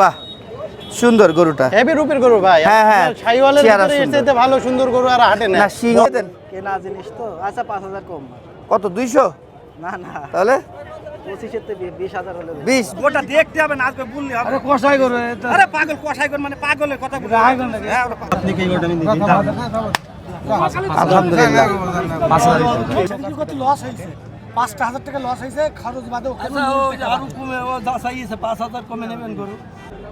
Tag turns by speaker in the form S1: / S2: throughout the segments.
S1: বাহ সুন্দর গরুটা।
S2: হেভি রূপের গরু ভাই।
S1: হ্যাঁ, হ্যাঁ।
S2: সাইওয়ালের
S1: চেহারা
S2: ভিতরে এর
S1: সুন্দর।
S2: চাইতে ভালো সুন্দর গরু আর হাটে না।
S1: না সিং দেন।
S3: কেনা জিনিস তো। আচ্ছা পাঁচ হাজার কম।
S1: কত দুইশো?
S3: না না।
S1: তাহলে?
S3: পঁচিশের থেকে বিশ হাজার হলে
S1: বিশ।
S4: ওটা দেখতে হবে না আজকে বললে হবে।
S2: কষাই গরু
S4: আরে পাগল কষাই করে মানে পাগলের কথা বলে হ্যাঁ, ওটা পাগল।
S2: আপনি কি গরুটা আমি
S1: আলহামদুলিল্লাহ।
S3: লস হয়েছে। পাঁচটা হাজার টাকা লস হয়েছে খরচ বাদে
S4: আচ্ছা আরও কমে ও যা পাঁচ হাজার কমে নেবেন গরু।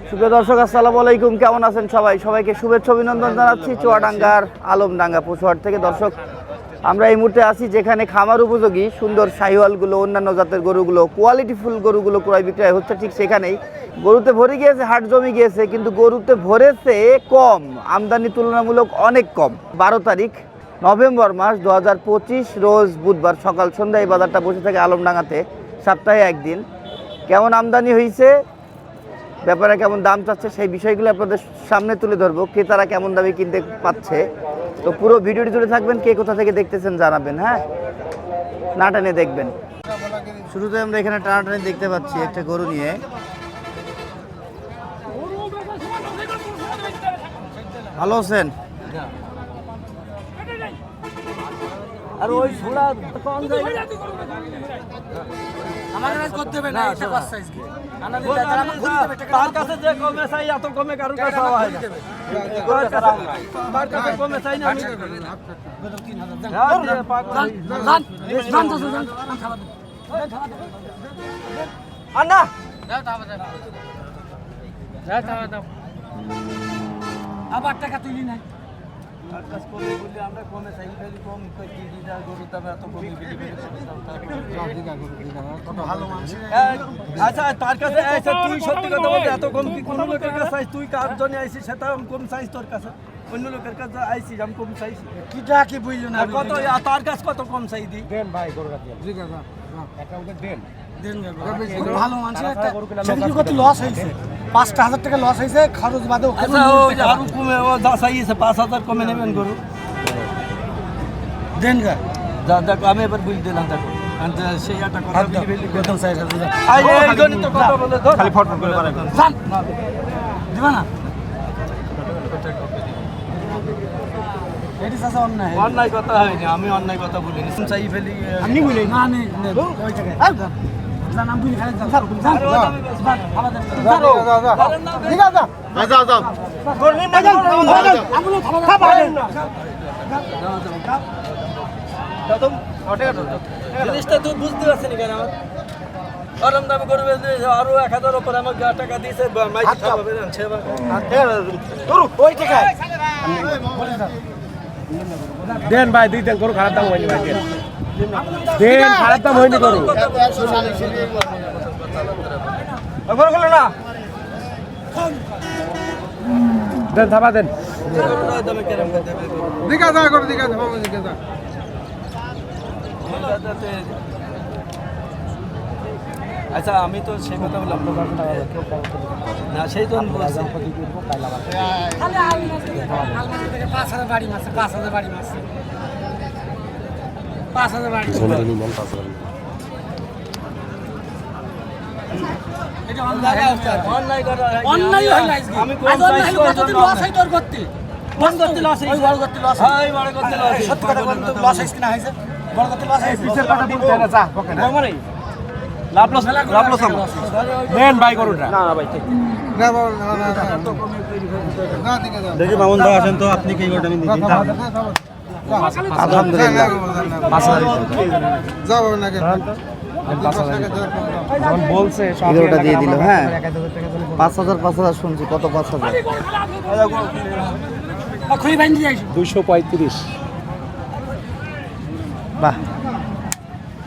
S1: সুপ্রিয় দর্শক আসসালামু আলাইকুম। কেমন আছেন সবাই? সবাইকে শুভেচ্ছা অভিনন্দন জানাচ্ছি চুয়াডাঙ্গার আলমডাঙ্গা পশুহাট থেকে। দর্শক আমরা এই মুহূর্তে আছি যেখানে খামার উপযোগী সুন্দর শাহিওয়ালগুলো অন্যান্য জাতের গরুগুলো কোয়ালিটিফুল গরুগুলো ক্রয় বিক্রয় হচ্ছে ঠিক সেখানেই। গরুতে ভরে গিয়েছে হাট জমি গিয়েছে কিন্তু গরুতে ভরেছে কম আমদানি তুলনামূলক অনেক কম। বারো তারিখ নভেম্বর মাস দু পঁচিশ, রোজ বুধবার সকাল সন্ধ্যা এই বাজারটা বসে থাকে আলমডাঙ্গাতে, সপ্তাহে একদিন। কেমন আমদানি হয়েছে ব্যাপারে কেমন দাম চাচ্ছে, সেই বিষয়গুলো আপনাদের সামনে তুলে ধরবো, ক্রেতারা কেমন দামে কিনতে পাচ্ছে। তো পুরো ভিডিওটি জুড়ে থাকবেন, কে কোথা থেকে দেখতেছেন জানাবেন হ্যাঁ? না টানে দেখবেন। শুরুতে আমরা এখানে টানাটানি দেখতে পাচ্ছি একটা গরু নিয়ে। ভালো আছেন?
S4: আর ওই ছোড়া কম আমাদের কাজ করতে হবে না এটা পাঁচ সাইজ কি। তার কাছে যে কমে চাই এত কমে কাছে হয় তার কমে চাই না
S3: আবার টাকা তুলি নাই।
S4: তার কাছে কমে বললে আমরা কমে চাই কম দাম এত কমে বিলি বিলি আচ্ছা তার কাছে আইসা তুই সত্যি কথা বলতে এত কম কি কোন লোকের কাছে আইস? তুই কার জন্য আইসিস? সেটা আমি কম চাইছ তোর কাছে। অন্য লোকের কাছে আইসিস আমি কম চাইছি
S3: কি টাকা কি বুঝলো না
S4: কত আর তার কাছে কত কম চাই দি?
S3: খুব ভালো মানুষ একটা কত লস হয়েছে। পাঁচটা হাজার টাকা লস হয়েছে খরচ বাদে
S4: আচ্ছা আরও কমে ও যা চাইছে পাঁচ হাজার কমে নেবেন গরু।
S3: দেন গা।
S4: যা দেখো আমি এবার বুঝ দিলাম দেখো। বিলি বিলি বলে
S3: অন্যায়।
S4: কথা হয়নি আমি অন্যায় কথা বলিনি। চাই ফেলি
S3: আপনি বুঝলেন না
S4: জিনিসটা তুই বুঝতে পারছিস কেন আমার আরাম দামে গরু আরও এক হাজার ওপর আমার গা টাকা দিয়েছে
S3: ওই টাকা
S2: দেন ভাই, দুই দেন গরু খারাপ দাম হয়নি ভাই দেন দেন খারাপ দাম হয়নি গরু
S4: গরু না।
S2: দেন থাবা দেন।
S4: দামে কেরম দেবে
S5: দিঘা যা করে দিঘা যাব দিঘা যা।
S4: আচ্ছা আমি তো সেই কথা বললাম না। সেই জন্য
S3: পাঁচ হাজার বাড়ি মাসে পাঁচ হাজার বাড়ি মাসে পাঁচ হাজার বাড়ি এটা অন্যায়
S4: অন্যায় করা
S3: অন্যায় হইল আজকে
S4: আমি
S3: আজ
S4: কোন
S3: অন্যায় হইল কতদিন লস হয় তোর করতে
S4: কোন করতে লস
S3: ওই বড় করতে লস
S4: হ্যাঁ এই বড় করতে লস
S3: সত্যি কথা বলুন তো লস হয়েছে কিনা হয়েছে বড় করতে লস হয়েছে
S2: পিছের কথা বলতে না যা বকে না
S4: মানে লাভ লস লাভ লস
S2: দেন ভাই গরুটা
S5: না না দিঘা যা
S2: দেখি মামুন দা আসেন তো আপনি কি গরুটা আমি দিই
S1: আলহামদুলিল্লাহ।
S5: যাব না
S2: যখন বলছে
S1: এগারোটা দিয়ে দিল হ্যাঁ। পাঁচ হাজার পাঁচ হাজার শুনছি কত পাঁচ হাজার?
S3: খুঁড়ি
S2: দুইশো পঁয়ত্রিশ।
S1: বাহ।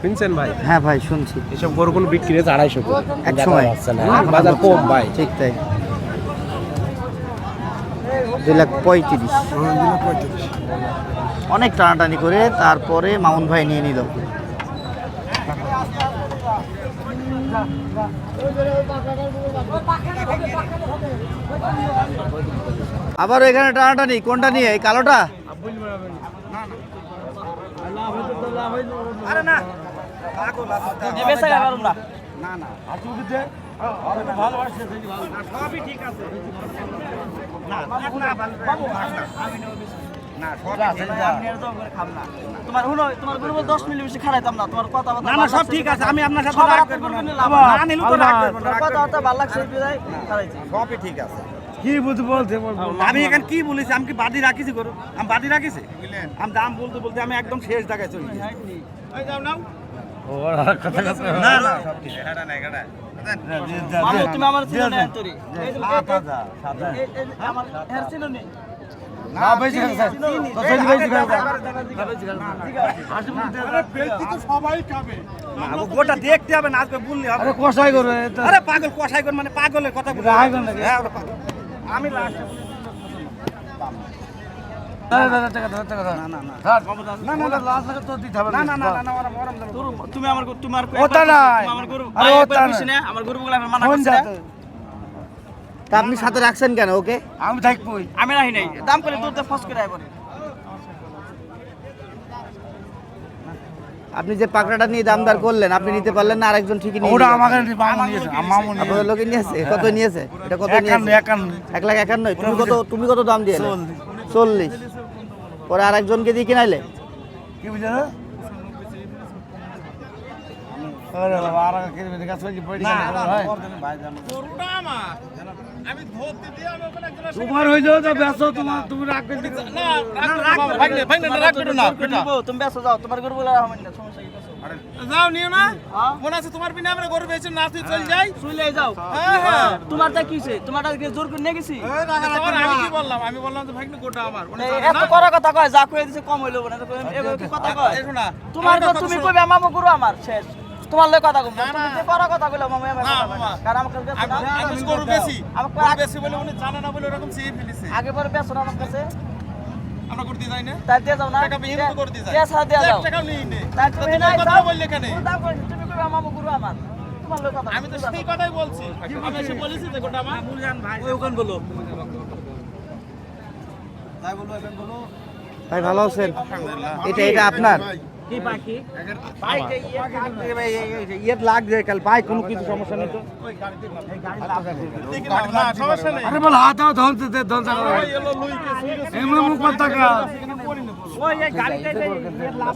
S2: শুনছেন ভাই?
S1: হ্যাঁ ভাই শুনছি।
S2: এসব বিক্রি হয়েছে আড়াইশো
S1: এক সময়।
S2: বাজার কম ভাই।
S1: ঠিক তাই। দুই লাখ পঁয়ত্রিশ। অনেক টানাটানি করে তারপরে মামুন ভাই নিয়ে নিল আবার এখানে টানাটানি কোনটা নিয়ে এই কালোটা
S4: আরে না
S3: না
S4: তোমার হুনো তোমার গরু দশ মিনিট বেশি খারাইতাম না তোমার কথা
S2: না না সব ঠিক আছে আমি আপনার সাথে রাগ
S4: হাতে
S2: না না নিলু তো রাগ করব না, রাগ করব
S4: ভালো লাগছে বিদায় খারাইছি
S1: সবই ঠিক আছে
S2: কি বলতে আমি এখানে কি বলেছি আমি কি বাদি রাখিছি করো আমি বাদি রাখিছি আমি দাম বলতে বলতে আমি একদম শেষ জায়গায় চলে গেছি না না সব ঠিক
S4: মামু তুমি আমার চিনো না তোরি এই যে- এই- এই- এই যে আমার হেয়ার চিনো নি
S2: না, ও গোটা দেখতে হবে না আজকে হবে আরে কষাই করে আরে পাগল কষাই করে মানে পাগলের কথা বলে হ্যাঁ ওটা পাগল। আমি লাস্টে না না না। না না না মরম
S4: গরু- তুমি আমার গরু-। আমার গরু
S1: তা আপনি সাথে রাখছেন কেন ওকে?
S2: আমি থাকবই
S4: আমি রাহি নাই। দাম করে দূরতে ফস করে আইবো
S1: আপনি যে পাকড়াটা নিয়ে দামদার করলেন আপনি নিতে পারলেন না আরেকজন ঠিকই নিয়ে
S2: ওটা
S1: নিল।
S2: আমাকে মামু নিয়েছে মামু নিয়েছে।
S1: আপনাদের লোকে নিয়েছে? কত নিয়েছে? এটা কত নিয়েছে?
S2: একান্ন।
S1: এক লাখ একান্ন। তুমি কত তুমি কত দাম দিয়ে
S2: চল্লিশ।
S1: চল্লিশ। পরে আরেকজনকে দিয়ে কিনাইলে?
S2: কি বুঝলে? আরে বাবা আর কিনবে দেখা সঙ্গে পড়ি না ভাই। তোমার হয়ে যাও তো তোমার তুমি দিবে না না না
S4: তুমি ব্যস্ত যাও তোমার গরুগুলো আমার না সমস্যা
S5: যাও নিও না।
S4: হ্যাঁ?
S5: মনে আছে তোমার বিনা আমরা গরু বেচে চল যাই।
S4: শুইলে যাও।
S5: হ্যাঁ, হ্যাঁ।
S4: তোমারটা কি হইছে তোমারটা কি জোর করে নিয়ে গেছি?
S5: আমি কি বললাম? আমি বললাম যে ভাগ্নে গোটা আমার।
S4: এত করা কথা কয় যা কয়ে দিছে কম হইল না কথা কয়? তোমার তো তুমি কইবে মামা গুরু আমার শেষ। তোমার লয় কথা কম তুমি যে কথা কইলো মামা আমার কথা না। কারণ আমার কাছে
S5: আমি গরু বেশি।
S4: আমাকে
S5: বেশি বলে উনি জানে না বলে এরকম চেয়ে ফেলেছে।
S4: আগে পরে বেচো না আমার কাছে।
S5: আমরা করতে যাই না?
S4: তাই দিয়ে যাও না।
S5: টাকা বিহীন তো করতে যাই।
S4: দিয়ে যাও।
S5: নেই নে।
S4: তাই তুমি নাই
S5: কথা
S4: যাও।
S5: বললে কেন?
S4: তুমি কইবে মামা গুরু আমার। তোমার লয় কথা
S5: আমি তো সেই কথাই বলছি। আমি এসে বলেছি যে গোটা আমার।
S4: ওই ওখান বলো।
S1: ভাই ভালো আছেন? এটা এটা আপনার?
S4: কি বাকি
S2: ইয়ে কাল ভাই কোনো কিছু সমস্যা নেই তো আরে বল হাত হাত ধনতে দে
S5: সুইরে
S2: এমন মুখ কথা কা
S4: ওই এই লাভ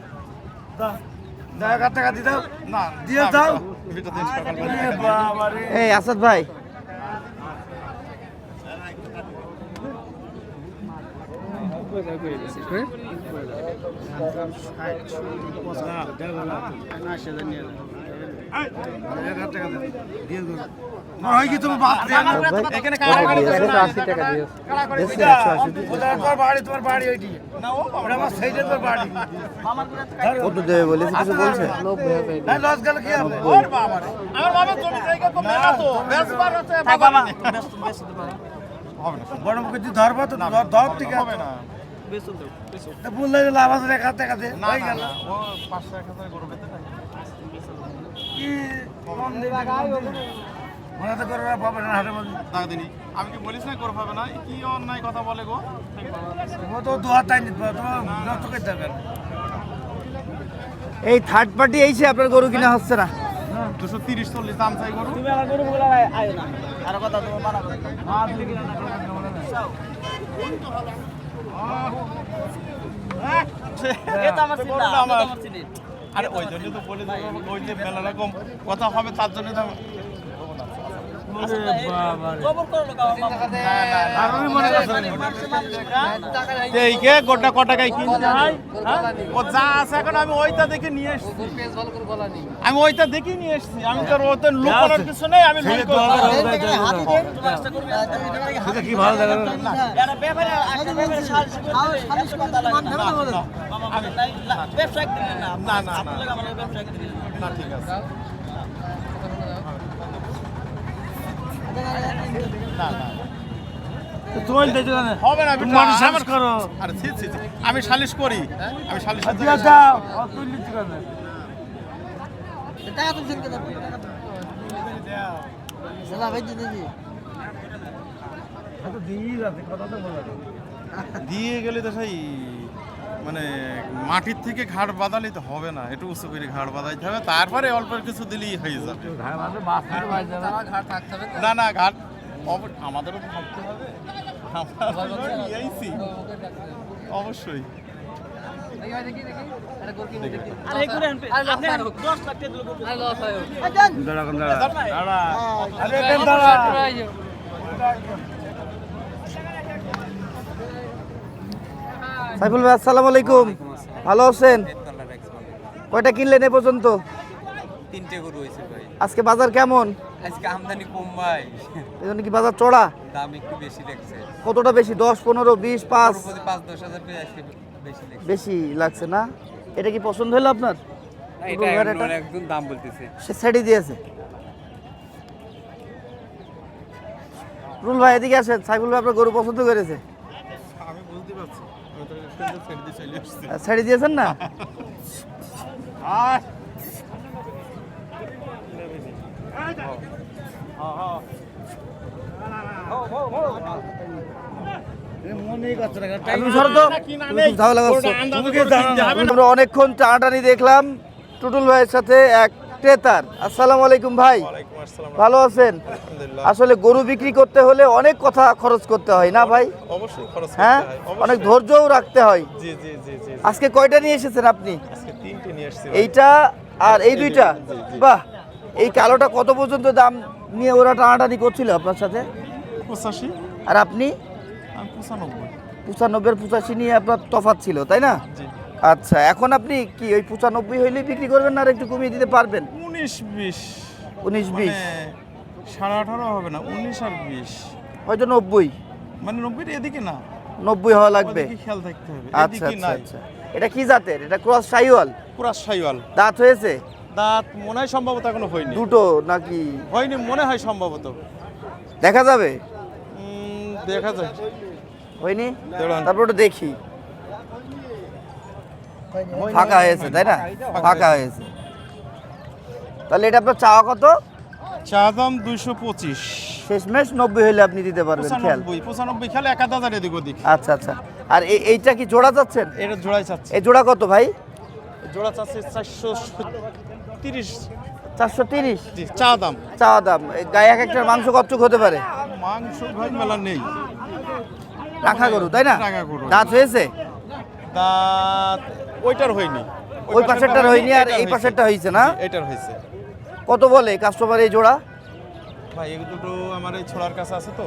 S4: এই
S1: আসাদ ভাই।
S2: টাকা দাও, দিয়ে দাও। হয় কি তুমি না?
S5: এখানে
S1: কত দিয়েছে? একশো আশি টাকা দিয়েছে দিয়েছে একশো আশি
S2: ওটা তোমার বাড়ি তোমার বাড়ি ওইটি। ওটা আমার সেইটা তোর বাড়ি।
S1: কত দেবে বলেছে কিছু বলছে?
S2: না লস গেল কি হবে
S5: ওর বাবা আমার বাবা জমি জায়গা তো মেলা তো। বেশবার হচ্ছে
S4: থাক
S5: বাবা।
S4: বাবা ব্যস্ত ব্যস্ত
S5: হবে না।
S2: বড় মুখে ধরবো তো ধর ধর থেকে
S5: হবে না।
S4: দাও
S2: বললে যে লাভ আছে এক হাজার টাকা হয়ে গেল।
S5: ও 500 1000 গরু বেচে
S2: কি দিবি মনে তো করে পাবে না
S5: দাগ দিনি আমি কি বলিস না গরু পাবে না কি অন্যায় কথা বলে গো?
S2: ও তো দু হাত টাইম দিতে তোমার নষ্ট করে দেবে
S1: এই থার্ড পার্টি এইছে আপনার গরু কিনা হচ্ছে না।
S5: দুশো তিরিশ চল্লিশ দাম চাই গরু।
S4: তুমি আমার গরু বলে আয় না। আর কথা তুমি মানা করো হ্যাঁ। না এটা আমার
S5: আরে ওই জন্য তো বলে ওই যে মেলা রকম কথা হবে তার জন্য তো
S4: খবর করো লোক
S5: এইকে গোটা ক টাকায় কিনতে হয় হ্যাঁ? ও যা আছে এখন আমি ওইটা দেখে নিয়ে এসছি আমি ওইটা দেখে নিয়ে এসেছি আমি তো ওতে লুক করার কিছু নেই আমি
S2: কি ভালো দেখা
S4: এটা ব্যাপারে একটা ব্যাপারে আমি
S2: সালিশ করি।
S5: আমি সালিশ
S2: দিয়ে
S5: গেলে তো সেই মানে মাটির থেকে ঘাট বাঁধালে তো হবে না একটু উঁচু করে ঘাট বাঁধাইতে হবে তারপরে অল্প কিছু দিলেই হয়ে যাবে না না ঘাট আমাদেরও তো থাকতে হবে। অবশ্যই
S4: আর এই করে আনবে আপনি 10 লাখ টাকা দিলে করতে
S2: দাঁড়া দাঁড়া দাঁড়া আরে কেন দাঁড়া
S1: সাইফুল ভাই আসসালামু আলাইকুম। ভালো আছেন? কয়টা কিনলেন এ পর্যন্ত?
S6: তিনটে গরু হয়েছে ভাই।
S1: আজকে বাজার কেমন?
S6: আজকে আমদানি কম ভাই।
S1: এই জন্য কি বাজার চড়া?
S6: দাম একটু বেশি লাগছে।
S1: কতটা বেশি? দশ পনেরো বিশ পাঁচ?
S6: পাঁচ দশ হাজার বেশি লাগছে।
S1: বেশি লাগছে না? এটা কি পছন্দ হলো আপনার?
S6: একদম দাম বলতেছে।
S1: সে ছেড়ে দিয়েছে। রুল ভাই এদিকে আসেন। সাইফুল ভাই আপনার গরু পছন্দ করেছে? ঝামেলা করছ। আমরা অনেকক্ষণ টানাটানি দেখলাম টুটুল ভাইয়ের সাথে এক ক্রেতার। আসসালামু আলাইকুম ভাই। ভালো আছেন? আসলে গরু বিক্রি করতে হলে অনেক কথা খরচ করতে হয় না ভাই?
S5: অবশ্যই খরচ
S1: হ্যাঁ? অনেক। ধৈর্যও রাখতে হয়।
S5: জি জি জি জি
S1: আজকে কয়টা নিয়ে এসেছেন আপনি?
S5: আজকে তিনটে নিয়ে আসছি
S1: এইটা আর এই দুইটা। বাহ! এই কালোটা কত পর্যন্ত দাম নিয়ে ওরা টানাটানি করছিল আপনার সাথে?
S5: পঁচাশি।
S1: আর আপনি?
S5: পঁচানব্বই।
S1: পঁচানব্বই পঁচাশি নিয়ে আপনার তফাৎ ছিল তাই না? আচ্ছা এখন আপনি কি ওই পঁচানব্বই হইলেই বিক্রি করবেন না আর একটু কমিয়ে দিতে পারবেন?
S5: উনিশ বিশ।
S1: উনিশ বিশ?
S5: মানে সাড়ে আঠারো হবে না উনিশ আর বিশ।
S1: হয়তো নব্বই।
S5: মানে নব্বই এদিকে না।
S1: নব্বই হওয়া লাগবে।
S5: খেয়াল থাকতে হবে
S1: আচ্ছা আচ্ছা আচ্ছা। এটা কি জাতের? এটা ক্রস সাইওয়াল
S5: পুরা সাইওয়াল
S1: দাঁত হয়েছে?
S5: দাঁত মনে হয় সম্ভবত এখনও হয়নি।
S1: দুটো নাকি?
S5: হয়নি মনে হয় সম্ভবত।
S1: দেখা যাবে?
S5: দেখা যায়
S1: হয়নি। তারপর ওটা দেখি। ফাঁকা হয়েছে তাই না? ফাঁকা হয়েছে। তাহলে এটা আপনার চাওয়া কত?
S5: চা দাম দুইশো পঁচিশ।
S1: শেষমেশ নব্বই হলে আপনি দিতে পারবেন খেয়াল।
S5: পঁচানব্বই খেলে এক হাজার এদিক ওদিক
S1: আচ্ছা আচ্ছা। আর এই- এইটা কি জোড়া যাচ্ছেন
S5: এটা জোড়াই চাচ্ছে।
S1: এই জোড়া কত ভাই?
S5: জোড়া চাচ্ছে চারশো তিরিশ।
S1: চারশো তিরিশ?
S5: চা দাম।
S1: চাওয়া দাম। গায়ে এক একটার মাংস কচ্ছুক হতে পারে?
S5: মাংস ভাই মেলা নেই।
S1: রাখা গরু তাই না?
S5: রাখা গরু।
S1: দাঁত হয়েছে?
S5: দাঁত ওইটার হয়নি।
S1: ওই পাশেরটার হয়নি আর এই পাশেরটা হয়েছে না?
S5: এটার হয়েছে।
S1: কত বলে কাস্টমার এই জোড়া?
S5: ভাই এই দুটো আমার এই ছোড়ার কাছে আছে তো।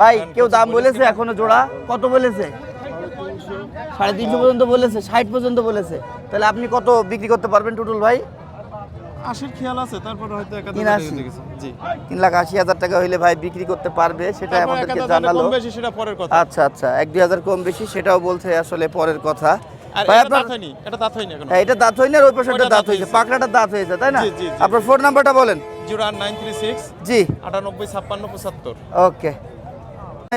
S1: ভাই কেউ দাম বলেছে এখনও জোড়া? কত বলেছে? সাড়ে তিনশো পর্যন্ত বলেছে ষাট পর্যন্ত বলেছে। তাহলে আপনি কত বিক্রি করতে পারবেন টুটুল ভাই?
S5: আশির খেয়াল আছে তারপরে হয়তো
S1: তিন আশি?
S5: জি।
S1: তিন লাখ আশি হাজার টাকা হইলে ভাই বিক্রি করতে পারবে সেটা আমাদেরকে জানালো।
S5: সেটা পরের কথা।
S1: আচ্ছা আচ্ছা এক দুই হাজার কম বেশি সেটাও বলছে আসলে পরের কথা। ভাই
S5: এটা
S1: আপনার
S5: দাঁত হয়নি এটা দাঁত হয়নি এখন।
S1: হ্যাঁ, এটা দাঁত হয়নি আর ওই
S5: ওইটা
S1: দাঁত হয়েছে। পাকড়াটার দাঁত হয়েছে তাই না। আপনার ফোন নাম্বারটা বলেন।
S5: জিরো নাইন থ্রি সিক্স
S1: জি।
S5: আটানব্বই ছাপ্পান্ন পঁচাত্তর।
S1: ওকে।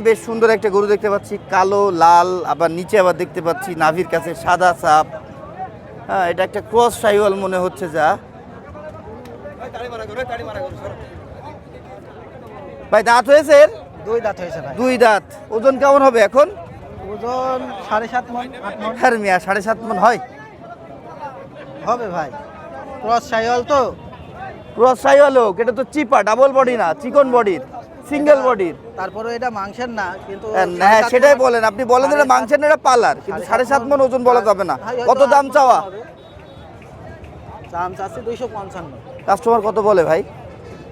S1: বেশ সুন্দর একটা গরু দেখতে পাচ্ছি কালো লাল আবার নিচে আবার দেখতে পাচ্ছি নাভির কাছে সাদা সাপ। হ্যাঁ এটা একটা ক্রস সাইওয়াল মনে হচ্ছে যা। ভাই দাঁত হয়েছে
S3: দুই দাঁত হয়েছে
S1: দুই দাঁত। ওজন কেমন হবে এখন?
S3: ওজন সাড়ে সাত মন আট মন।
S1: হ্যাঁ মিয়া সাড়ে সাত মন হয়।
S3: হবে ভাই। ক্রস সাইওয়াল তো।
S1: ক্রস সাইওয়াল হোক এটা তো চিপা ডাবল বডি না চিকন বডির সিঙ্গেল বডির
S3: তারপরে এটা মাংসের না কিন্তু
S1: হ্যাঁ সেটাই বলেন। আপনি বলেন এটা মাংসের না এটা পালার। কিন্তু সাড়ে সাত মন ওজন বলা যাবে না। কত দাম চাওয়া?
S3: দাম চাচ্ছি দুইশো পঞ্চান্ন।
S1: কাস্টমার কত বলে ভাই?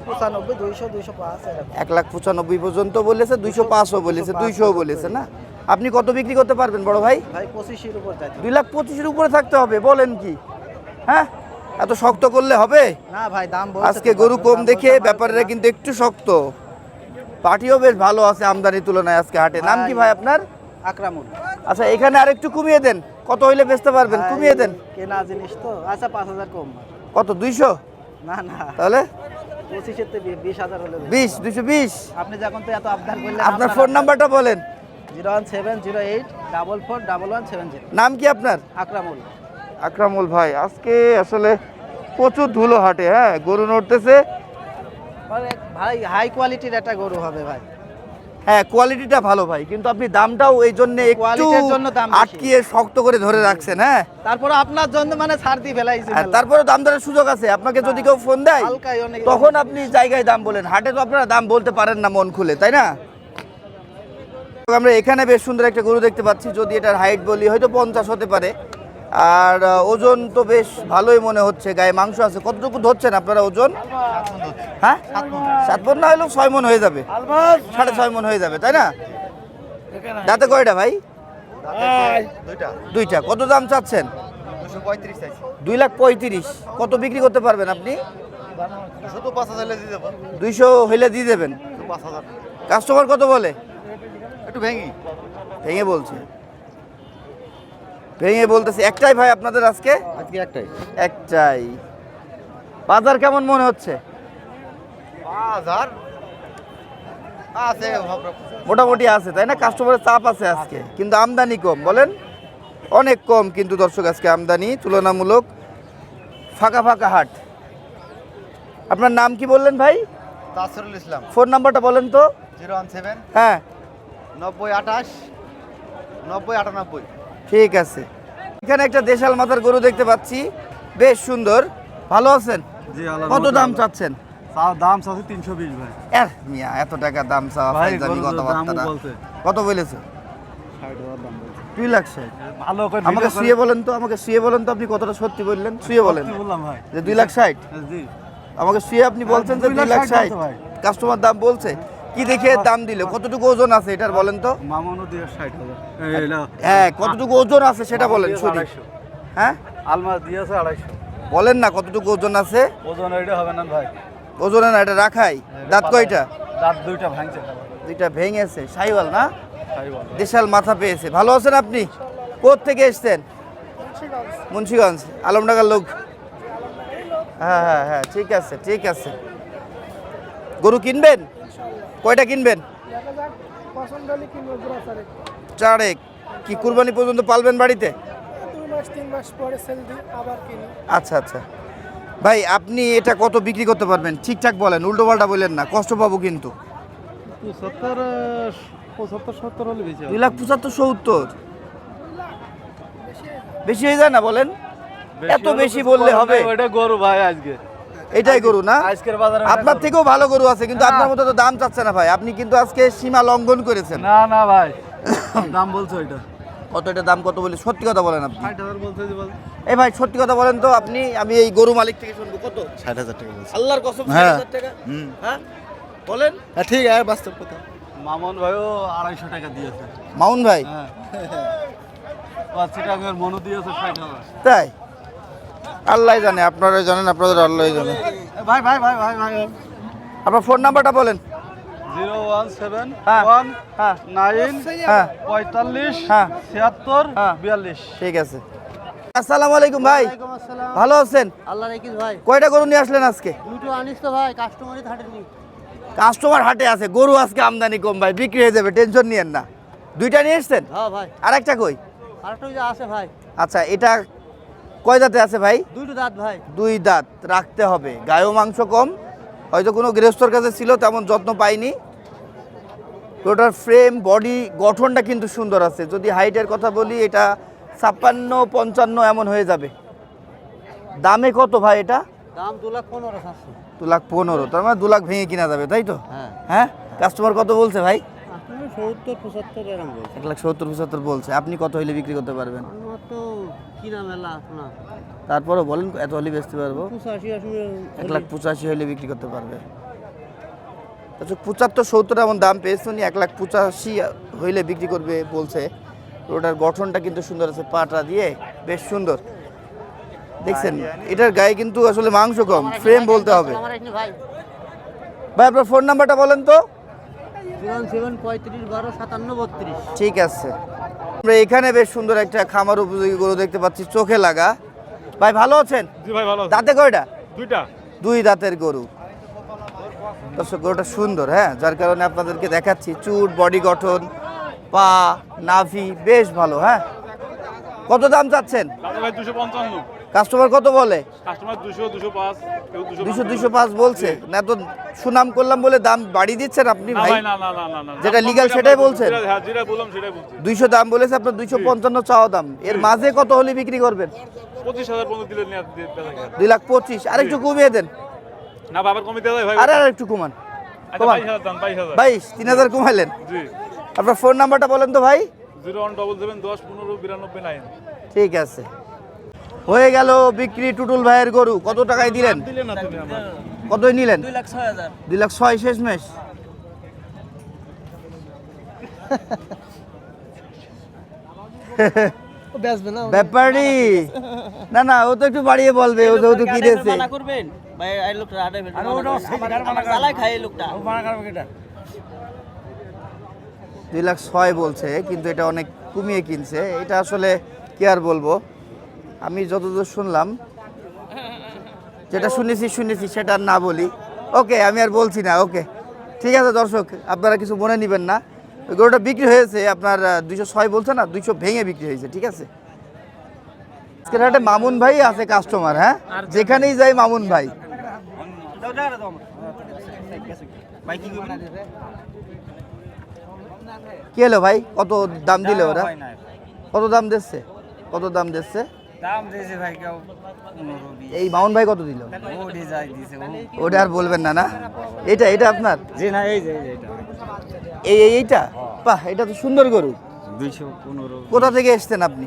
S7: পঁচানব্বই দুইশো দুইশো পাঁচ
S1: এক লাখ পঁচানব্বই পর্যন্ত বলেছে দুইশো পাঁচও বলেছে দুইশো বলেছে না? আপনি কত বিক্রি করতে পারবেন বড় ভাই?
S7: ভাই পঁচিশের উপর
S1: দুই লাখ পঁচিশের উপরে থাকতে হবে বলেন কি? হ্যাঁ? এত শক্ত করলে হবে?
S7: না ভাই দাম
S1: আজকে গরু কম দেখে
S7: আমার
S1: ব্যাপারীরা কিন্তু একটু শক্ত। পাটিও বেশ ভালো আছে আমদানির তুলনায় আজকে হাটে। নাম কি ভাই আপনার?
S7: আকরামুল।
S1: আচ্ছা এখানে আরেকটু কমিয়ে দেন। কত হইলে বেচতে পারবেন? কমিয়ে দেন।
S7: কেনা জিনিস তো। আচ্ছা পাঁচ হাজার কম।
S1: কত দুইশো?
S7: না না।
S1: তাহলে?
S7: পঁচিশের বিশ হাজার হলে
S1: বিশ। দুইশো বিশ।
S7: আপনি যখন তো এত আবদার করলেন
S1: আপনার ফোন নাম্বারটা বলেন।
S7: Zero one seven zero eight double four double one seven zero.
S1: নাম কি আপনার?
S7: আকরামুল।
S1: আকরামুল ভাই আজকে আসলে প্রচুর ধুলো হাটে হ্যাঁ? গরু নড়তেছে।
S7: মানে ভাই হাই কোয়ালিটির একটা গরু হবে ভাই।
S1: হ্যাঁ কোয়ালিটিটা ভালো ভাই কিন্তু আপনি দামটাও এই জন্য একটু আটকিয়ে শক্ত করে ধরে রাখছেন হ্যাঁ?
S7: তারপরে আপনার জন্য মানে ছাড় দিয়ে ফেলাইছি
S1: আর তারপরে দাম দরের সুযোগ আছে। আপনাকে যদি কেউ ফোন দেয় তখন আপনি জায়গায় দাম বলেন। হাটে তো আপনারা দাম বলতে পারেন না মন খুলে তাই না? আমরা এখানে বেশ সুন্দর একটা গরু দেখতে পাচ্ছি। যদি এটার হাইট বলি হয়তো পঞ্চাশ হতে পারে। আর ওজন তো বেশ ভালোই মনে হচ্ছে। গায়ে মাংস আছে। কতটুকু ধরছেন আপনারা ওজন? হ্যাঁ? সাত মন না হলেও ছয় মন হয়ে যাবে। সাড়ে ছয় মন হয়ে যাবে তাই না? দাঁতে কয়টা ভাই? দুইটা। কত দাম চাচ্ছেন? দুই লাখ পঁয়ত্রিশ। কত বিক্রি করতে পারবেন আপনি? দুইশো হইলে দিয়ে দেবেন। কাস্টমার কত বলে?
S8: একটু ভেঙি
S1: ভেঙে বলছে। ভেঙে বলতেছে একটাই ভাই আপনাদের আজকে?
S8: আজকে একটাই।
S1: একটাই। বাজার কেমন মনে হচ্ছে?
S8: হাজার আছে
S1: মোটামুটি আছে তাই না? কাস্টমারের চাপ আছে আজকে কিন্তু আমদানি কম বলেন? অনেক কম কিন্তু দর্শক আজকে আমদানি তুলনামূলক ফাঁকা ফাঁকা হাট। আপনার নাম কি বললেন ভাই?
S8: তাসরুল ইসলাম।
S1: ফোন নাম্বারটা বলেন তো।
S8: জিরো ওয়ান সেভেন
S1: হ্যাঁ।
S8: নব্বই আঠাশ নব্বই আটানব্বই।
S1: ঠিক আছে। এখানে একটা দেশাল মাথার গরু দেখতে পাচ্ছি। বেশ সুন্দর। ভালো আছেন? কত দাম চাচ্ছেন?
S9: দাম চাচ্ছে তিনশো বিশ ভাই।
S1: এর মিয়া এত টাকা দাম চাওয়া কথাবার্তা। কত বলেছে? দুই লাখ ষাট।
S9: ভালো করে
S1: আমাকে শুয়ে বলেন তো আমাকে শুয়ে বলেন তো আপনি কতটা সত্যি বললেন? শুয়ে বলেন।
S9: বললাম ভাই।
S1: যে দুই লাখ ষাট? আমাকে শুয়ে আপনি বলছেন যে
S9: দুই লাখ ষাট।
S1: কাস্টমার দাম বলছে। কি দেখে দাম দিল? কতটুকু ওজন আছে এটার বলেন তো?
S9: দিয়ে ষাট হাজার।
S1: হ্যাঁ কতটুকু ওজন আছে সেটা বলেন শুনি হ্যাঁ?
S9: আলমার দিয়েছে আড়াইশো।
S1: বলেন না কতটুকু ওজন আছে।
S9: ওজন এটা হবে না ভাই।
S1: ওজনে না এটা রাখাই। দাঁত কয়টা?
S9: দাঁত দুইটা ভাঙছে।
S1: দুইটা ভেঙেছে। সাইওয়াল না? দেশাল মাথা পেয়েছে। ভালো আছেন আপনি? কোথ থেকে এসছেন? মুন্সিগঞ্জ। আলমডাঙ্গার লোক। হ্যাঁ হ্যাঁ হ্যাঁ ঠিক আছে ঠিক আছে। গরু কিনবেন? কয়টা কিনবেন? চারেক। কি কুরবানি পর্যন্ত পালবেন বাড়িতে? আচ্ছা আচ্ছা। ভাই আপনি এটা কত বিক্রি করতে পারবেন? ঠিকঠাক বলেন উল্টো পাল্টা বললেন না কষ্ট পাবো কিন্তু।
S9: সত্তর বেশি
S1: দুই লাখ পঁচাত্তর সত্তর। বেশি হয়ে যায় না বলেন? এত বেশি বললে হবে।
S9: ওটা গরু ভাই আজকে।
S1: এটাই গরু না?
S9: আজকের বাজারে
S1: আপনার থেকেও ভালো গরু আছে কিন্তু আপনার মতো তো দাম চাচ্ছে না ভাই। আপনি কিন্তু আজকে সীমা লঙ্ঘন করেছেন।
S9: না না ভাই। দাম বলছো এটা।
S1: কত এটা দাম কত বলে? সত্যি কথা বলেন আপনি।
S9: ষাট হাজার
S1: এই ভাই সত্যি কথা বলেন তো আপনি আমি এই গরু মালিক থেকে শুনব। কত?
S8: ষাট হাজার টাকা বলছি।
S1: আল্লাহর কসম
S8: হ্যাঁ।
S1: 60,000 টাকা? হ্যাঁ? বলেন।
S8: ঠিক আছে বাস্তব কথা।
S9: মামন ভাইও আড়াইশো টাকা দিয়েছে।
S1: মাউন ভাই?
S9: হ্যাঁ। পাঁচশো টাকার মনও দিয়েছে ষাট হাজার।
S1: তাই? আল্লাহ জানে আপনারা জানেন আপনাদের আল্লাহ জানে।
S9: ভাই ভাই ভাই ভাই ভাই।
S1: আপনার ফোন নাম্বারটা বলেন।
S9: জিরো ওয়ান সেভেন
S1: হ্যাঁ।
S9: ওয়ান
S1: হ্যাঁ।
S9: নাইন
S1: হ্যাঁ।
S9: পঁয়তাল্লিশ
S1: হ্যাঁ।
S9: ছিয়াত্তর
S1: হ্যাঁ।
S9: বিয়াল্লিশ।
S1: ঠিক আছে। আসসালামু আলাইকুম ভাই। ভালো আছেন?
S7: আল্লাহ রাখিস ভাই।
S1: কয়টা গরু নিয়ে আসলেন আজকে?
S7: দুটো আনিস তো ভাই কাস্টমারই থাটেনি
S1: কাস্টমার হাটে আছে গরু আজকে আমদানি কম ভাই বিক্রি হয়ে যাবে টেনশন নিয়েন না। দুইটা নিয়ে এসছেন?
S7: হ্যাঁ ভাই।
S1: আর একটা কই?
S7: আরেকটা যে আছে ভাই।
S1: আচ্ছা এটা কয় দাঁতে আছে ভাই?
S7: দুটো দাঁত ভাই।
S1: দুই দাঁত রাখতে হবে। গায়েও মাংস কম। হয়তো কোনো গৃহস্থর কাছে ছিল তেমন যত্ন পাইনি। ওটার ফ্রেম বডি গঠনটা কিন্তু সুন্দর আছে। যদি হাইটের কথা বলি এটা ছাপ্পান্ন পঞ্চান্ন এমন হয়ে যাবে। দামে কত ভাই এটা?
S7: দাম দু লাখ পনেরো
S1: দু লাখ পনেরো। তার মানে দু লাখ ভেঙে কিনা যাবে তাই তো?
S7: হ্যাঁ।
S1: হ্যাঁ? কাস্টমার কত বলছে ভাই?
S7: সত্তর পঁচাত্তর এরকম বলছে।
S1: এক লাখ সত্তর পঁচাত্তর বলছে। আপনি কত হইলে বিক্রি করতে পারবেন?
S7: আমার তো কিনা মেলা না
S1: তারপরও বলেন এত হলে বেচতে পারব?
S7: পঁচাশি আসলে
S1: এক লাখ পঁচাশি হইলে বিক্রি করতে পারবে। আচ্ছা পঁচাত্তর সত্তর এমন দাম পেয়েছে উনি এক লাখ পঁচাশি হইলে বিক্রি করবে বলছে। ওটার গঠনটা কিন্তু সুন্দর আছে পাটা দিয়ে। বেশ সুন্দর। দেখছেন এটার গায়ে কিন্তু আসলে মাংস কম ফ্রেম বলতে হবে। ভাই। আপনার ফোন নাম্বারটা বলেন তো
S3: সেভেন পঁয়ত্রিশ বারো সাতান্ন বত্রিশ
S1: ঠিক আছে। আমরা এখানে বেশ সুন্দর একটা খামার উপযোগী গরু দেখতে পাচ্ছি চোখে লাগা। ভাই ভালো আছেন?
S5: জি ভাই
S1: দাঁতে কয়টা?
S5: দুইটা।
S1: দুই দাঁতের গরু। দর্শক গরুটা সুন্দর হ্যাঁ? যার কারণে আপনাদেরকে দেখাচ্ছি চুট বডি গঠন পা নাভি বেশ ভালো হ্যাঁ? কত দাম চাচ্ছেন?
S5: দুশো পঞ্চান্ন।
S1: কাস্টমার কত বলে?
S5: কাস্টমার দুশো দুশো পাঁচ
S1: বলছে। না তো সুনাম করলাম বলে দাম বাড়িয়ে দিচ্ছেন আপনি ভাই?
S5: ভাই না না না না না
S1: যেটা legal সেটাই বলছেন?
S5: হ্যাঁ
S1: দুইশো দাম বলেছে আপনার দুইশো পঞ্চান্ন চাওয়া দাম। এর মাঝে কত হলে বিক্রি করবেন? দুই লাখ পঁচিশ। আরেকটু কমিয়ে দেন।
S5: না বাবার কমে দেওয়া ভাই।
S1: আরে আর একটু কমান।
S5: আচ্ছা বাইশ
S1: তিন হাজার কমাইলেন
S5: জি।
S1: আপনার ফোন নাম্বারটা বলেন তো ভাই।
S5: জিরো ওয়ান ডবল সেভেন দশ পনেরো বিরানব্বই নাইন
S1: ঠিক আছে। হয়ে গেল বিক্রি টুটুল ভাইয়ের গরু। কত টাকায় দিলেন?
S5: দিলে না তুমি আমার।
S1: কতই নিলেন?
S4: দুই লাখ ছয় হাজার।
S1: দুই লাখ ছয় শেষ মেশ
S3: বেচবে না
S1: ব্যাপারি। না না ও তো একটু বাড়িয়ে বলবে ও যেহেতু কিনেছে।
S4: মানা
S2: মানা মানা
S1: দুই লাখ ছয় বলছে কিন্তু এটা অনেক কমিয়ে কিনছে। এটা আসলে কি আর বলব? আমি যতদূর শুনলাম যেটা শুনেছি শুনেছি সেটা আর না বলি। ওকে আমি আর বলছি না ওকে। ঠিক আছে দর্শক আপনারা কিছু মনে নেবেন না। গরুটা বিক্রি হয়েছে আপনার দুইশো ছয় বলছে না দুইশো ভেঙে বিক্রি হয়েছে ঠিক আছে? আজকের হাটে মামুন ভাই আছে কাস্টমার হ্যাঁ? যেখানেই যাই মামুন ভাই। কি হলো ভাই? কত দাম দিলে ওরা? কত দাম দিচ্ছে? কত দাম দিচ্ছে?
S6: দাম দিয়েছে ভাই কেউ
S1: এই মামুন ভাই কত দিল? ওটা আর বলবেন না না? এটা এটা আপনার?
S6: না এই যে এটা।
S1: এই এই- এইটা? বাহ এটা তো সুন্দর গরু।
S6: দুইশো পনেরো।
S1: কোথা থেকে এসছেন আপনি?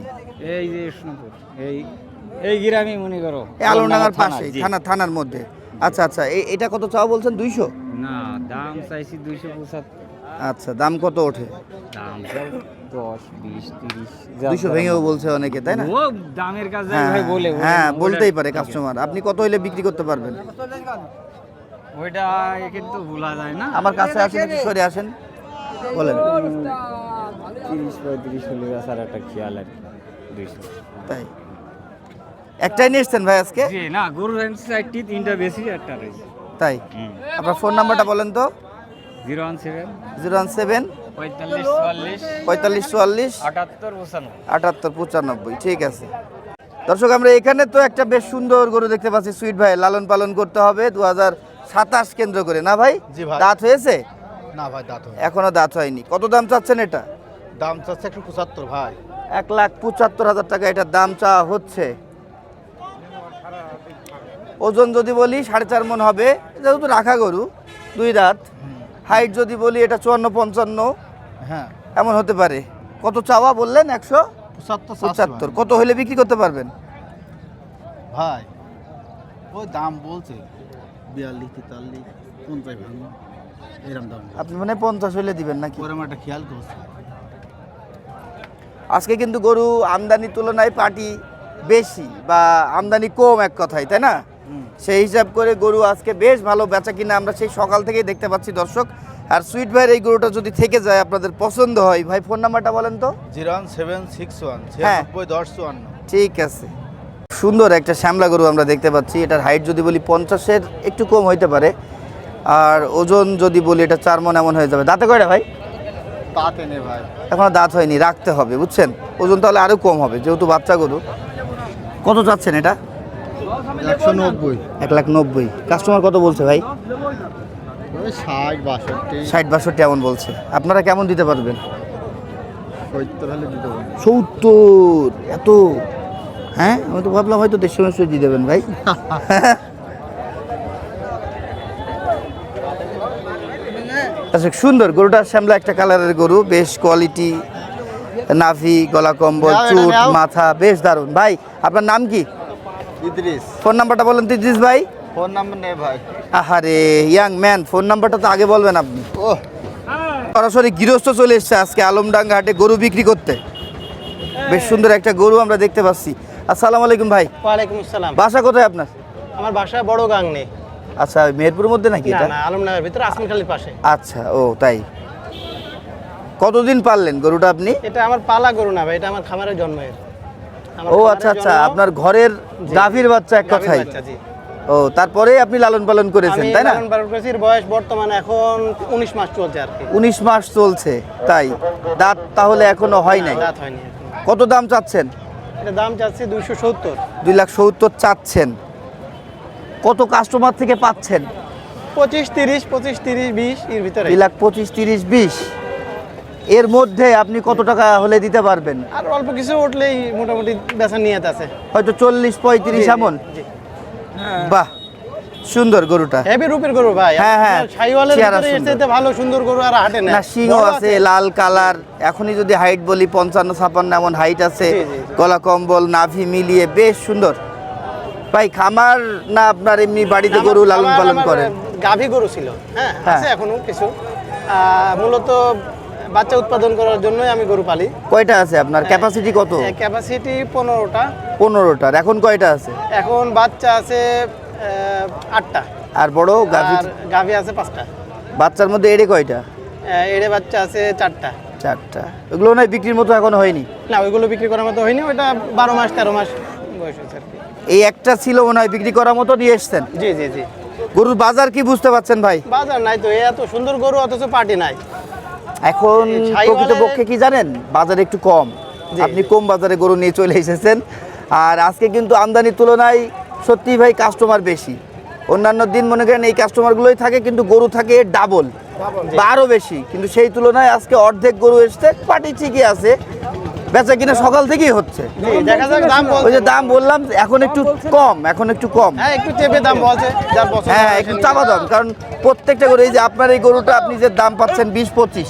S6: এই যে বিষ্ণুপুর এই এই গ্রামে মনে করো।
S1: এই পাশে থানা থানার মধ্যে। আচ্ছা আচ্ছা এই এটা কত চাও বলছেন দুইশো?
S6: না দাম চাইছি দুইশো পঁচাত্তর।
S1: আচ্ছা দাম কত ওঠে?
S6: দাম দশ বিশ তিরিশ
S1: দুইশো ভেঙেও বলছে অনেকে তাই না?
S6: ও দামের কাছে
S1: হ্যাঁ
S6: ভাই বলে
S1: হ্যাঁ বলতেই পারে কাস্টমার আপনি কত হইলে বিক্রি করতে পারবেন?
S6: ওইটা কিন্তু ভোলা যায় না।
S1: আমার কাছে আসেন একটু সরে আসেন। বলেন।
S6: তিরিশ পঁয়ত্রিশ হলে আসার একটা খেয়াল আর দুইশো।
S1: তাই। একটাই নিয়ে এসছেন ভাই আজকে?
S6: না গরু চারটি তিনটা বেশি একটা রয়েছে।
S1: তাই। আপনার ফোন নাম্বারটা বলেন তো।
S6: Zero one seven.
S1: Zero one seven.
S6: পঁয়তাল্লিশ চুয়াল্লিশ আটাত্তর পঁচানব্বই।
S1: ঠিক আছে। দর্শক আমরা এখানে তো একটা বেশ সুন্দর গরু দেখতে পাচ্ছি সুইট ভাই লালন পালন করতে হবে দু হাজার সাতাশ কেন্দ্র করে। না ভাই?
S2: জি
S1: দাঁত হয়েছে?
S2: না ভাই দাঁত
S1: এখনও দাঁত হয়নি। কত দাম চাচ্ছেন এটা?
S2: দাম চাচ্ছে একশো পঁচাত্তর ভাই।
S1: এক লাখ পঁচাত্তর হাজার টাকা এটার দাম চাওয়া হচ্ছে। ওজন যদি বলি সাড়ে চার মন হবে। যেহেতু রাখা গরু দুই দাঁত। হাইট যদি বলি এটা চুয়ান্ন পঞ্চান্ন।
S2: হ্যাঁ।
S1: এমন হতে পারে। কত চাওয়া বললেন? একশো
S2: পঁচাত্তর
S1: কত হলে বিক্রি করতে পারবেন?
S2: ভাই ওই দাম বলছে বিয়াল্লিশ তেতাল্লিশ পঞ্চাশ ভাঙো এরকম দাম
S1: আপনি মানে পঞ্চাশ হলে দিবেন নাকি?
S2: ওরম একটা খেয়াল করছে।
S1: আজকে কিন্তু গরু আমদানির তুলনায় পাটি বেশি বা আমদানি কম এক কথায় তাই না? সেই হিসাব করে গরু আজকে বেশ ভালো বেচা কিনা আমরা সেই সকাল থেকেই দেখতে পাচ্ছি দর্শক। আর সুইট ভাইয়ের এই গরুটা যদি থেকে যায় আপনাদের পছন্দ হয় ভাই ফোন নাম্বারটা বলেন তো?
S2: Zero one seven six one
S1: হ্যাঁ।
S2: দশ চুয়ান্ন।
S1: ঠিক আছে। সুন্দর একটা শ্যামলা গরু আমরা দেখতে পাচ্ছি। এটার হাইট যদি বলি পঞ্চাশের একটু কম হইতে পারে। আর ওজন যদি বলি এটা চার মন এমন হয়ে যাবে। দাঁতে কয়টা ভাই?
S2: নে ভাই।
S1: এখনও দাঁত হয়নি রাখতে হবে বুঝছেন? ওজন তাহলে আরও কম হবে যেহেতু বাচ্চা গরু। কত চাচ্ছেন এটা?
S2: একশো নব্বই।
S1: এক লাখ নব্বই। কাস্টমার কত বলছে ভাই?
S2: ষাট বাষট্টি।
S1: ষাট বাষট্টি এমন বলছে। আপনারা কেমন দিতে পারবেন?
S2: সত্তর
S1: এত? হ্যাঁ? আমি তো ভাবলাম হয়তো দেড়শো মাসে দিয়ে দেবেন ভাই। আচ্ছা সুন্দর। গরুটার শ্যামলা একটা কালারের গরু বেশ কোয়ালিটি নাভি গলা কম্বল চুট মাথা বেশ দারুণ। ভাই আপনার নাম কি?
S2: ইদ্রিস।
S1: ফোন নাম্বারটা বলেন তো ইদ্রিস ভাই। ফোন নাম্বার নেই ভাই। আহারে ইয়াং ম্যান ফোন নাম্বারটা তো আগে বলবেন আপনি। ও সরাসরি গৃহস্থ চলে এসছে আজকে আলমডাঙ্গা হাটে গরু বিক্রি করতে। বেশ সুন্দর একটা গরু আমরা দেখতে পাচ্ছি। আসসালামু আলাইকুম ভাই।
S3: ওয়ালাইকুম আসসালাম।
S1: বাসা কোথায় আপনার?
S3: আমার বাসা বড় গাং নেই
S1: আচ্ছা মেহেরপুরের মধ্যে নাকি এটা?
S3: না আলমনগরের ভিতরে আসমানখালির পাশে।
S1: আচ্ছা ও তাই। কতদিন পারলেন গরুটা আপনি?
S3: এটা আমার পালা গরু না ভাই এটা আমার খামারের জন্মের
S1: ও আচ্ছা আচ্ছা আপনার ঘরের গাভীর বাচ্চা এক কথাই। ও তারপরে আপনি লালন পালন করেছেন তাই না?
S3: লালন পালন করেছি বয়স বর্তমানে এখন উনিশ মাস চলছে আর কি।
S1: উনিশ মাস চলছে তাই? দাঁত তাহলে এখনও হয় নাই?
S3: রাত হয়নি
S1: কত দাম চাচ্ছেন?
S3: এটা দাম চাচ্ছি দুইশো সত্তর।
S1: দুই লাখ সত্তর চাচ্ছেন। কত কাস্টমার থেকে পাচ্ছেন?
S3: পঁচিশ তিরিশ পঁচিশ তিরিশ বিশ এর ভিতরে।
S1: দুই লাখ পঁচিশ তিরিশ বিশ। এর মধ্যে আপনি কত টাকা হলে দিতে পারবেন?
S3: আর অল্প কিছু উঠলেই মোটামুটি বেচা নিয়ত আছে।
S1: হয়তো চল্লিশ পঁয়ত্রিশ এমন?
S3: জি।
S1: বাহ সুন্দর গরুটা।
S3: হেভি রূপের গরু ভাই।
S1: হ্যাঁ, হ্যাঁ,
S3: সাইওয়ালের
S1: চেহারা
S3: ভিতরে। চাইতে ভালো সুন্দর গরু আর হাটে না।
S1: সিংহ আছে লাল কালার এখনই যদি হাইট বলি পঞ্চান্ন ছাপান্ন এমন হাইট আছে। গলা কম্বল নাভি মিলিয়ে বেশ সুন্দর। ভাই খামার না আপনার এমনি বাড়িতে গরু লালন পালন করেন?
S3: গাভী গরু ছিল। হ্যাঁ
S1: হ্যাঁ।
S3: আছে এখনও কিছু। মূলত বাচ্চা উৎপাদন করার জন্যই আমি গরু পালি।
S1: কয়টা আছে আপনার? ক্যাপাসিটি কত?
S3: ক্যাপাসিটি পনেরোটা।
S1: পনেরোটার। এখন কয়টা আছে?
S3: এখন বাচ্চা আছে আটটা।
S1: আর বড় গাভী?
S3: গাভী আছে পাঁচটা।
S1: বাচ্চার মধ্যে এড়ে কয়টা?
S3: এড়ে বাচ্চা আছে চারটা।
S1: চারটা। ওগুলো নয় বিক্রির মতো এখনও হয়নি?
S3: না ওইগুলো বিক্রি করার মতো হয়নি ওইটা বারো মাস তেরো মাস বয়স হয়েছে আর
S1: এই একটা ছিল মনে হয় বিক্রি করার মতো নিয়ে এসছেন?
S3: জি জি জি।
S1: গরুর বাজার কি বুঝতে পারছেন ভাই?
S3: বাজার নাই তো এত সুন্দর গরু অথচ পার্টি নাই।
S1: এখন প্রকৃতপক্ষে কি জানেন? বাজার একটু কম। আপনি কম বাজারে গরু নিয়ে চলে এসেছেন। আর আজকে কিন্তু আমদানির তুলনায় সত্যি ভাই কাস্টমার বেশি। অন্যান্য দিন মনে করেন এই কাস্টমারগুলোই থাকে কিন্তু গরু থাকে ডাবল বা আরও বেশি। কিন্তু সেই তুলনায় আজকে অর্ধেক গরু এসছে পাটি ঠিকই আছে। বেচা কিনা সকাল থেকেই হচ্ছে।
S3: দেখা যাক দাম
S1: ওই যে দাম বললাম এখন একটু কম এখন একটু কম।
S3: হ্যাঁ একটু চেপে দাম বলছে
S1: হ্যাঁ একটু চাপা দাম কারণ প্রত্যেকটা গরু এই যে আপনার এই গরুটা আপনি যে দাম পাচ্ছেন বিশ পঁচিশ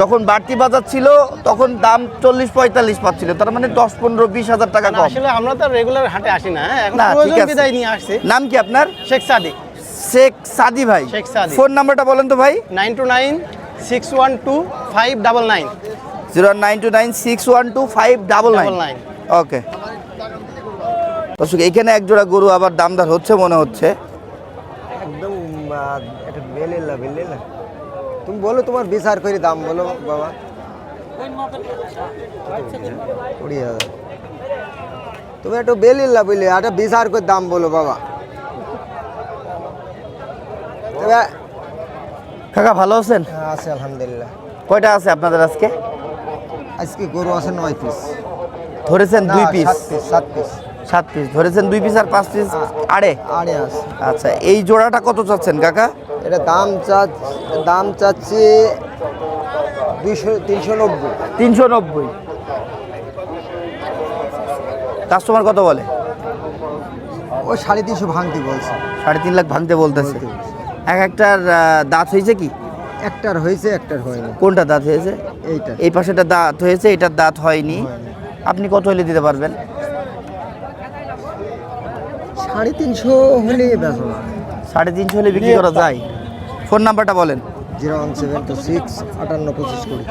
S1: যখন বাড়তি বাজার ছিল তখন দাম চল্লিশ পঁয়তাল্লিশ পাচ্ছিল। তার মানে দশ পনেরো বিশ হাজার টাকা কম।
S3: আসলে আমরা তো রেগুলার হাটে আসি না হ্যাঁ?
S1: না ঠিক আছে।
S3: বিদায় নিয়ে আসছি।
S1: নাম কি আপনার?
S3: শেখ সাদি।
S1: শেখ সাদি ভাই।
S3: শেখ সাদি।
S1: ফোন নাম্বারটা বলেন তো ভাই।
S3: Nine two nine six one two five double nine.
S1: Zero nine two nine six one two five double nine.
S3: Nine.
S1: Okay. দর্শক এইখানে এক জোড়া গরু আবার দামদার হচ্ছে মনে হচ্ছে।
S6: একদম একটা বেলেলা বেলেলা। বলো তোমার বিচার করে দাম বলো বাবা। কুড়ি হাজার। তুমি একটু বেলিল্লা বলে একটা বিচার করে দাম বলো বাবা।
S1: কাকা ভালো আছেন?
S6: হ্যাঁ, আছে আলহামদুলিল্লাহ।
S1: কয়টা আছে আপনাদের আজকে?
S6: আজকে গরু আছে নয় পিস।
S1: ধরেছেন দুই পিস?
S6: সাত পিস সাত পিস।
S1: সাত পিস। ধরেছেন দুই পিস আর পাঁচ পিস আড়ে?
S6: আড়ে আছে।
S1: আচ্ছা এই জোড়াটা কত চাচ্ছেন কাকা?
S6: এটা দাম চা দাম চাচ্ছি দুইশো তিনশো নব্বই।
S1: তিনশো নব্বই। কাস্টমার কত বলে?
S6: ও সাড়ে তিনশো ভাঙতি বলছে।
S1: সাড়ে তিন লাখ ভাঙতে বলতেছে।
S6: বলতে
S1: এক একটার দাঁত হয়েছে কি?
S6: একটার হয়েছে একটার হয়নি।
S1: কোনটা দাঁত হয়েছে?
S6: এইটা
S1: এই পাশেটা দাঁত হয়েছে এটার দাঁত হয়নি। আপনি কত হলে দিতে পারবেন?
S6: সাড়ে তিনশো হলে বেচো
S1: সাড়ে তিনশো হলে বিক্রি করা যায়। ফোন নাম্বারটা বলেন।
S6: Zero one seven two six আটান্ন পঁচিশ কুড়ি।